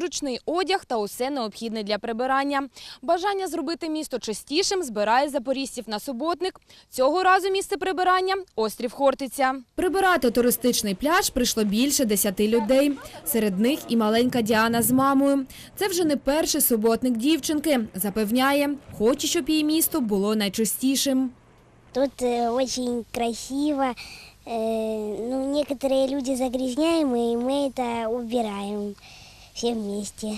зручний одяг та усе необхідне для прибирання. Бажання зробити місто чистішим збирає запорізців на суботник. Цього разу місце прибирання – острів Хортиця. Прибирати туристичний пляж прийшло більше десяти людей. Серед них і маленька Діана з мамою. Це вже не перший суботник дівчинки. Запевняє, хоче, щоб її місто було найчистішим. Тут э, очень красиво. Э, ну, некоторые люди загрязняемые, и мы это убираем все вместе.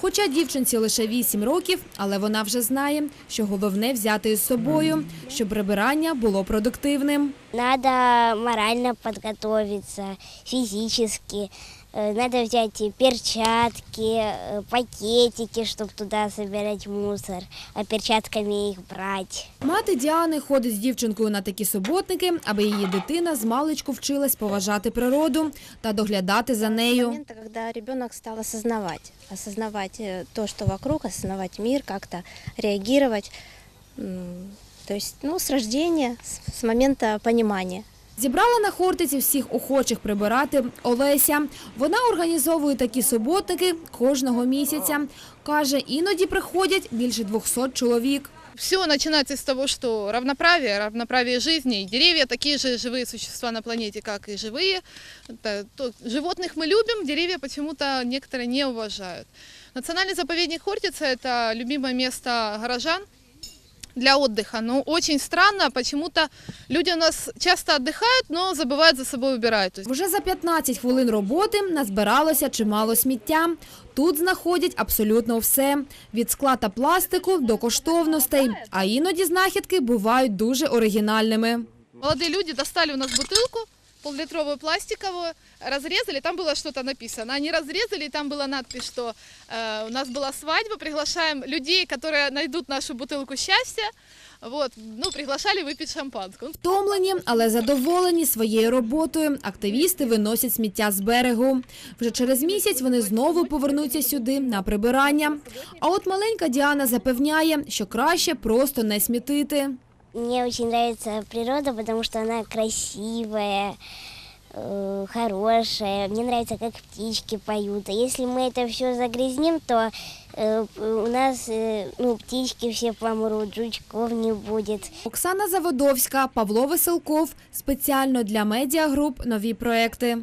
Хоча дівчинці лише 8 років, але вона вже знає, що головне взяти із собою, щоб прибирання було продуктивним. Треба морально підготуватися, физически. Э, Надо взять перчатки, э, пакетики, чтобы туда собирать мусор, а перчатками их брать. Мати Діани ходить з дівчинкою на такі суботники, аби її дитина з маличку вчилась поважати природу та доглядати за нею. момента, когда ребенок стал осознавать, осознавать э, то, что вокруг, осознавать мир, как-то реагировать. М, То есть, ну, с рождения, с, с момента понимания. Зібрала на Хортиці всіх охочих прибирати Олеся. Вона організовує такі суботники кожного місяця. Каже, іноді приходять більше 200 чоловік. Все начинается с того, что равноправие, равноправие жизни. И деревья такие же живые существа на планете, как и живые. Это то- животных мы любим, деревья почему-то некоторые не уважают. Национальный заповедник Хортица – это любимое место горожан для отдыха. Но очень странно, почему-то люди у нас часто отдыхают, но забывают за собой убирать. То есть Вже за 15 хвилин роботи назбиралося чимало сміття. Тут знаходять абсолютно все – від скла та пластику до коштовностей. А іноді знахідки бувають дуже оригінальними. Молодые люди достали у нас бутылку, поллитровую пластиковую, разрезали, там было что-то написано. Они разрезали, и там была надпись, что э, у нас была свадьба, приглашаем людей, которые найдут нашу бутылку счастья. Вот, ну, приглашали выпить шампанское. Втомлені, але задоволені своєю роботою. Активісти виносять сміття з берегу. Вже через місяць вони знову повернуться сюди на прибирання. А от маленька Діана запевняє, що краще просто не смітити. Мне очень нравится природа, потому что она красивая, э, хорошая. Мне нравится, как птички поют. А если мы это все загрязним, то э, у нас э, ну, птички все помрут, жучков не будет. Оксана Заводовська, Павло Веселков. Спеціально для медіагруп нові проекти.